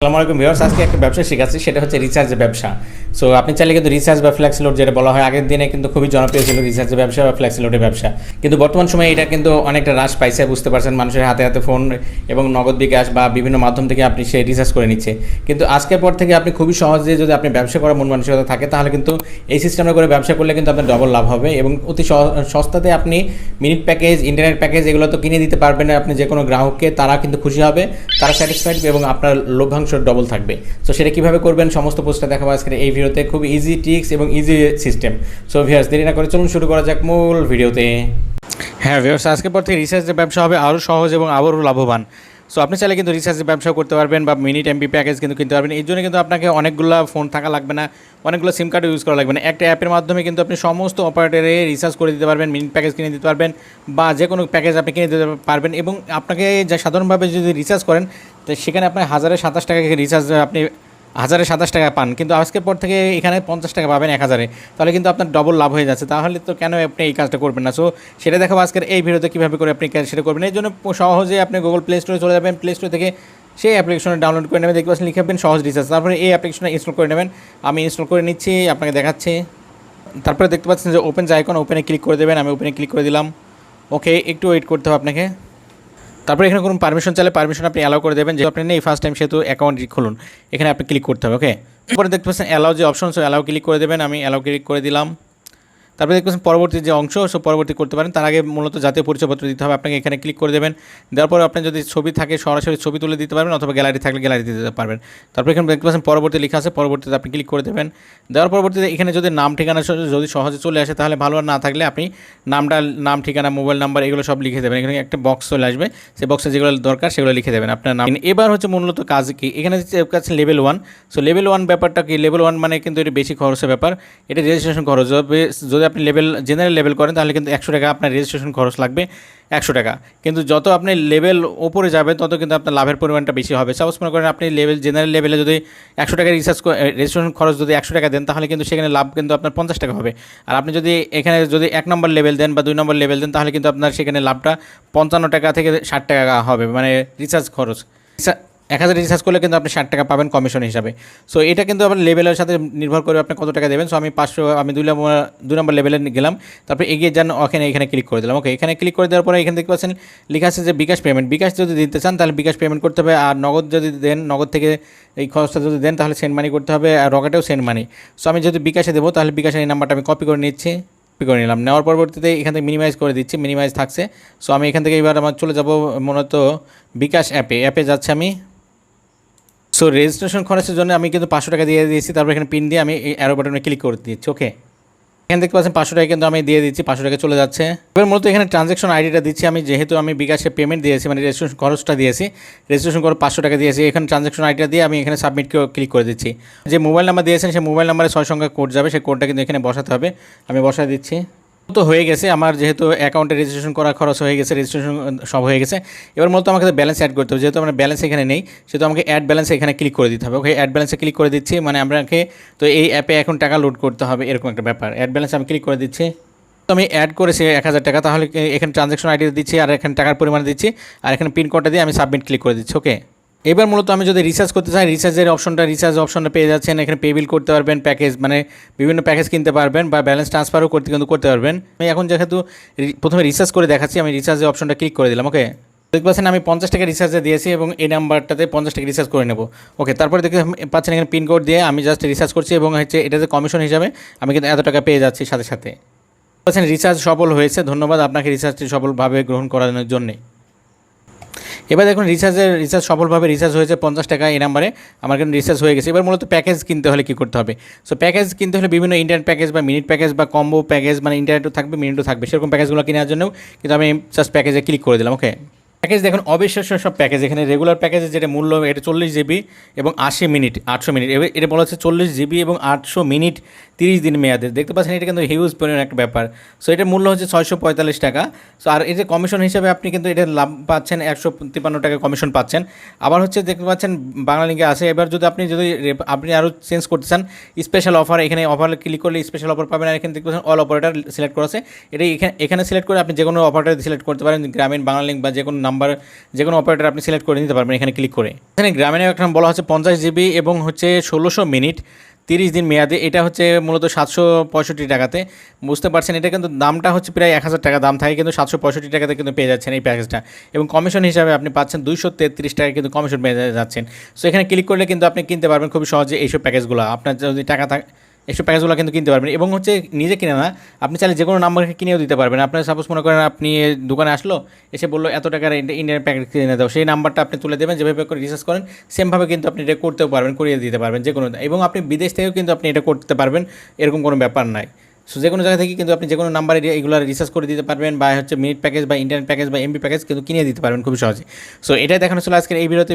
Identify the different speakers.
Speaker 1: আসসালামু আলাইকুম আজকে একটা ব্যবসা শেখাচ্ছি, সেটা হচ্ছে রিচার্জের ব্যবসা। সো আপনি চাইলে কিন্তু রিচার্জ বা ফ্ল্যাক্স লোড যেটা বলা হয়, আগের দিনে কিন্তু খুবই জনপ্রিয় ছিল রিচার্জের ব্যবসা বা ফ্ল্যাক্স লোডের ব্যবসা। কিন্তু বর্তমান সময়ে এটা কিন্তু অনেকটা হ্রাস পাইছে, বুঝতে পারছেন, মানুষের হাতে হাতে ফোন এবং নগদ বিকাশ বা বিভিন্ন মাধ্যম থেকে আপনি সে রিচার্জ করে নিচ্ছে। কিন্তু আজকের পর থেকে আপনি খুবই সহজে যদি আপনি ব্যবসা করার মন মানসিকতা থাকে, তাহলে কিন্তু এই সিস্টেমে করে ব্যবসা করলে কিন্তু আপনার ডবল লাভ হবে এবং অতি সস্তাতে আপনি মিনিট প্যাকেজ ইন্টারনেট প্যাকেজ এগুলো তো কিনে দিতে পারবেন আপনি যে কোনো গ্রাহককে, তারা কিন্তু খুশি হবে, তারা স্যাটিসফাইড এবং আপনার লভ্যাংশ ডবল থাকবে। সো সেটা কীভাবে করবেন, সমস্ত পোস্টটা দেখাবো আজকের এই ভিডিওতে। খুব ইজি ট্রিক্স এবং ইজি সিস্টেম সো ভিয়ার্স দেরি না করে চলুন শুরু করা যাক মূল ভিডিওতে। হ্যাঁ ভিউর্স আজকের পর থেকে রিসার্চের ব্যবসা হবে আরও সহজ এবং আবারও লাভবান। সো আপনি চাইলে কিন্তু রিচার্জের ব্যবসা করতে পারবেন বা মিনিট এমবি প্যাকেজ কিন্তু কিনতে পারবেন। এই জন্য কিন্তু আপনাকে অনেকগুলো ফোন থাকা লাগবে না, অনেকগুলো সিম কার্ড ইউজ করা লাগবে না। একটা অ্যাপের মাধ্যমে কিন্তু আপনি সমস্ত অপারেটারে রিচার্জ করে দিতে পারবেন, মিনিট প্যাকেজ কিনে দিতে পারবেন বা যে কোনো প্যাকেজ আপনি কিনে দিতে পারবেন এবং আপনাকে যা সাধারণভাবে যদি রিচার্জ করেন, তো সেখানে আপনার হাজারে সাতাশ টাকা রিচার্জ আপনি হাজারে সাতাশ টাকা পান, কিন্তু আজকের পর থেকে এখানে পঞ্চাশ টাকা পাবেন এক হাজারে। তাহলে কিন্তু আপনার ডবল লাভ হয়ে যাচ্ছে। তাহলে তো কেন আপনি এই কাজটা করবেন না? সো সেটা দেখাবো আজকের এই ভিডিওতে কীভাবে করে আপনি সেটা করবেন। এই জন্য সহজে আপনি গুগল প্লে স্টোরে চলে যাবেন। প্লে স্টোর থেকে সেই অ্যাপ্লিকেশনটা ডাউনলোড করে নেবেন। দেখতে পাচ্ছেন, লিখে সহজ রিচার্জ তারপরে এই অ্যাপ্লিকেশনটা ইনস্টল করে নেবেন। আমি ইনস্টল করে নিচ্ছি, আপনাকে দেখাচ্ছি। তারপরে দেখতে পাচ্ছেন যে ওপেন যে আইকন ওপেনে ক্লিক করে দেবেন। আমি ওপেনে ক্লিক করে দিলাম। ওকে একটু ওয়েট করতে হবে আপনাকে। তারপরে এখানে কোনো পারমিশন চাইলে পারমিশন আপনি অ্যালাউ করে দেবেন যে আপনি নেই ফার্স্ট টাইম সেহেতু অ্যাকাউন্ট খুলুন। এখানে আপনি ক্লিক করতে হবে ওকে তারপরে দেখতে পাচ্ছেন অ্যালাউ যে অপশন অ্যালাউ ক্লিক করে দেবেন, আমি অ্যালাউ ক্লিক করে দিলাম। তারপরে দেখবেন পরবর্তী যে অংশ, সো পরবর্তী করতে পারেন। তার আগে মূলত জাতীয় পরিচয়পত্র দিতে হবে, আপনাকে এখানে ক্লিক করে দেবেন। দেওয়ার পর আপনি যদি ছবি থাকে, সরাসরি ছবি তুলে দিতে পারবেন অথবা গ্যালারি থাকলে গ্যালারি দিতে পারবেন। তারপরে এখানে দেখতে পাচ্ছেন পরবর্তী লেখা আছে, পরবর্তীতে আপনি ক্লিক করে দেবেন। দেওয়ার পরবর্তীতে এখানে যদি নাম, ঠিকানা যদি সহজে চলে আসে, তাহলে ভালো না থাকলে আপনি নামটা, নাম, ঠিকানা মোবাইল নাম্বার এগুলো সব লিখে দেবেন। এখানে একটা বক্স চলে আসবে সেই বক্সে যেগুলো দরকার সেগুলো লিখে দেবেন। আপনার নাম এবার হচ্ছে মূলত কাজ কি? এখানে আছে level one so level one ব্যাপারটা কি? লেভেল ওয়ান মানে কিন্তু এটা বেশি খরচের ব্যাপার। এটা রেজিস্ট্রেশন খরচ। যদি আপনি লেভেল জেনারেল লেভেল করেন, তাহলে কিন্তু একশো টাকা আপনার রেজিস্ট্রেশন খরচ লাগবে একশো টাকা। কিন্তু যত আপনি লেভেল ওপরে যাবেন, তত কিন্তু আপনার লাভের পরিমাণটা বেশি হবে। সাপোজ মনে করেন আপনি লেভেল জেনারেল লেভেলে যদি একশো টাকা রিচার্জ রেজিস্ট্রেশন খরচ যদি একশো টাকা দেন, তাহলে কিন্তু সেখানে লাভ কিন্তু আপনার পঞ্চাশ টাকা হবে। আর আপনি যদি এখানে যদি এক নম্বর লেভেল দেন বা দুই নম্বর লেভেল দেন, তাহলে কিন্তু আপনার সেখানে লাভটা পঞ্চান্ন টাকা থেকে ষাট টাকা হবে মানে রিচার্জ খরচ। রিচা- এক হাজার রিচার্জ করলে কিন্তু আপনি ষাট টাকা পাবেন কমিশন হিসাবে। সো এটা কিন্তু আপনার লেভেলের সাথে নির্ভর করে আপনি কত টাকা দেবেন। সো আমি পাঁচশো, আমি দুই নম্বর দুই নম্বর লেভেলে গেলাম। তারপরে এগিয়ে যান, ওখানে, এখানে ক্লিক করে দিলাম। ওকে এখানে ক্লিক করে দেওয়ার পরে এখানে দেখতে পাচ্ছেন, লেখা আছে যে বিকাশ পেমেন্ট বিকাশ যদি দিতে চান, তাহলে বিকাশ পেমেন্ট করতে হবে। আর নগদ যদি দেন, নগদ থেকে এই খরচটা যদি দেন, তাহলে সেন্ড মানি করতে হবে। আর রকেটেও সেন্ড মানি সো আমি যদি বিকাশে দেবো, তাহলে বিকাশের এই নাম্বারটা আমি কপি করে নিচ্ছি কপি করে নিলাম। নেওয়ার পরবর্তীতে এখান থেকে মিনিমাইজ করে দিচ্ছি মিনিমাইজ থাকছে। সো আমি এখান থেকে এবার আমার চলে যাব মূলত বিকাশ অ্যাপে অ্যাপে যাচ্ছে আমি। সো রেজিস্ট্রেশন খরচের জন্য আমি কিন্তু পাঁচশো টাকা দিয়ে দিয়েছি। তারপর এখানে পিন দিয়ে আমি এই অ্যারো বাটনে ক্লিক করে দিচ্ছি ওকে এখানে দেখতে পাচ্ছেন পাঁচশো টাকা কিন্তু আমি দিয়ে দিচ্ছি, পাঁচশো টাকা চলে যাচ্ছে। এবার মূলত এখানে ট্রানজ্যাকশন আইডিটা দিচ্ছি আমি, যেহেতু আমি বিকাশে পেমেন্ট দিয়েছি মানে রেজিস্ট্রেশন খরচটা দিয়েছি রেজিস্ট্রেশন করে পাঁচশো টাকা দিয়েছি, এখানে ট্রানজ্যাকশন আইডিটা দিয়ে আমি এখানে সাবমিট ক্লিক করে দিচ্ছি। যে মোবাইল নাম্বার দিয়েছেন, সেই মোবাইল নাম্বারে ছয় সংখ্যা কোড যাবে, সেই কোডটা কিন্তু এখানে বসাতে হবে। আমি বসায় দিচ্ছি। তো হয়ে গেছে, আমার যেহেতু অ্যাকাউন্টে রেজিস্ট্রেশন করা খরচ হয়ে গেছে রেজিস্ট্রেশন সব হয়ে গেছে। এবার মূলত আমাকে ব্যালেন্স অ্যাড করতে হবে, যেহেতু আমার ব্যালেন্স এখানে নেই, সেহেতু আমাকে অ্যাড ব্যালেন্স এখানে ক্লিক করে দিতে হবে। ওকে অ্যাড ব্যালেন্সে ক্লিক করে দিচ্ছি মানে আপনাকে তো এই অ্যাপে এখন টাকা লোড করতে হবে, এরকম একটা ব্যাপার। অ্যাড ব্যালেন্স আমি ক্লিক করে দিচ্ছি। তো আমি অ্যাড করেছি এক হাজার টাকা, তাহলে এখানে ট্রানজ্যাকশন আইডি দিচ্ছি, আর এখানে টাকার পরিমাণ দিচ্ছি, আর এখানে পিন কোডটা দিয়ে আমি সাবমিট ক্লিক করে দিচ্ছি ওকে এবার মূলত আমি যদি রিচার্জ করতে চাই রিচার্জের অপশনটা রিচার্জ অপশনটা পেয়ে যাচ্ছেন, এখানে পে বিল করতে পারবেন প্যাকেজ মানে বিভিন্ন প্যাকেজ কিনতে পারবেন বা ব্যালেন্স ট্রান্সফারও করতে কিন্তু করতে পারবেন। আমি এখন যেহেতু প্রথমে রিচার্জ করে দেখাচ্ছি, আমি রিচার্জের অপশনটা ক্লিক করে দিলাম ওকে দেখতে পাচ্ছেন আমি পঞ্চাশ টাকা রিচার্জে দিয়েছি এবং এই নাম্বারটাতে পঞ্চাশ টাকা রিচার্জ করে নেব ওকে তারপরে দেখতে পাচ্ছেন এখানে পিন কোড দিয়ে আমি জাস্ট রিচার্জ করছি এবং হচ্ছে এটাতে কমিশন হিসাবে আমি কিন্তু এত টাকা পেয়ে যাচ্ছি সাথে সাথে। বলছেন রিচার্জ সফল হয়েছে, ধন্যবাদ আপনাকে রিচার্জটি সফলভাবে গ্রহণ করানোর জন্যে। এবার দেখুন রিচার্জের রিচার্জ সফলভাবে রিচার্জ হয়েছে পঞ্চাশ টাকা এই নাম্বারে আমার কিন্তু রিচার্জ হয়ে গেছে। এবার মূলত প্যাকেজ কিনতে হলে কী করতে হবে? সো প্যাকেজ কিনতে হলে বিভিন্ন ইন্টারনেট প্যাকেজ বা মিনিট প্যাকেজ বা কম্বো প্যাকেজ মানে ইন্টারনেটও থাকবে মিনিটও থাকবে। সেরকম প্যাকেজগুলো কেনার জন্যও কিন্তু আমি জাস্ট প্যাকেজে ক্লিক করে দিলাম ওকে প্যাকেজ দেখুন, অবিশ্বাস্য সব প্যাকেজ এখানে রেগুলার প্যাকেজের যেটা মূল্য, এটা চল্লিশ জিবি এবং আশি মিনিট আটশো মিনিট এবার এটা বলা হচ্ছে চল্লিশ জিবি এবং আটশো মিনিট তিরিশ দিন মেয়াদে। দেখতে পাচ্ছেন, এটা কিন্তু হিউজ পরিমাণ একটা ব্যাপার। সো এটার মূল্য হচ্ছে ছয়শো পঁয়তাল্লিশ টাকা। সো আর যে কমিশন হিসেবে আপনি কিন্তু এটা লাভ পাচ্ছেন, একশো তিপ্পান্ন টাকা কমিশন পাচ্ছেন। আবার হচ্ছে দেখতে পাচ্ছেন, বাংলা লিঙ্কে আছে। এবার যদি আপনি যদি আপনি আরও চেঞ্জ করতে চান স্পেশাল অফার এখানে অফার ক্লিক করলে স্পেশাল অফার পাবেন। আর এখানে দেখতে পাচ্ছেন অল অপারেটার সিলেক্ট করা আছে। এটা এখানে এখানে সিলেক্ট করে আপনি যে কোনো অপারেটার সিলেক্ট করতে পারেন, গ্রামীণ, বাংলা লিঙ্ক বা যে কোনো নাম্বার যে কোনো অপারেটর আপনি সিলেক্ট করে নিতে পারবেন এখানে ক্লিক করে। এখানে গ্রামীণ এখন বলা হচ্ছে পঞ্চাশ জিবি এবং হচ্ছে ষোলোশো মিনিট, তিরিশ দিন মেয়াদে। এটা হচ্ছে মূলত সাতশো পঁয়ষট্টি টাকাতে। বুঝতে পারছেন, এটা কিন্তু দামটা হচ্ছে প্রায় এক হাজার টাকা। দাম থাকে কিন্তু সাতশো পঁয়ষট্টি টাকাতে কিন্তু পেয়ে যাচ্ছেন এই প্যাকেজটা এবং কমিশন হিসাবে আপনি পাচ্ছেন দুইশো তেত্রিশ টাকা কিন্তু কমিশন পেয়ে যাচ্ছেন। সো এখানে ক্লিক করলে কিন্তু আপনি কিনতে পারবেন খুবই সহজে এইসব প্যাকেজগুলো আপনার যদি টাকা থাকে এইসব প্যাকেজগুলো কিন্তু কিনতে পারবেন। এবং হচ্ছে নিজে কিনে না, আপনি চাইলে যে কোনো নাম্বারকে কিনেও দিতে পারবেন। আপনার সাপোজ মনে করেন আপনি দোকানে আসলো, এসে বলল, এত টাকার ইন্ডিয়ান প্যাকেট কিনে দাও। সেই নাম্বারটা আপনি তুলে দেবেন, যেভাবে করে রিসার্চ করেন সেমভাবে কিন্তু আপনি এটা করতেও পারবেন, করিয়ে দিতে পারবেন যে কোনো এবং আপনি বিদেশ থেকেও কিন্তু আপনি এটা করতে পারবেন, এরকম কোনো ব্যাপার নাই। সো যে কোনো জায়গা থেকে কিন্তু আপনি যে কোনো নাম্বারে এগুলো রিসার্চ করে দিতে পারবেন, বা হচ্ছে মিনিট প্যাকেজ বা ইন্টারনেট প্যাকেজ বা এমবি প্যাকেজ কিন্তু কিনে দিতে পারবেন খুবই সহজে। সো এটাই দেখানো ছিল আজকের এই ভিডিওতে।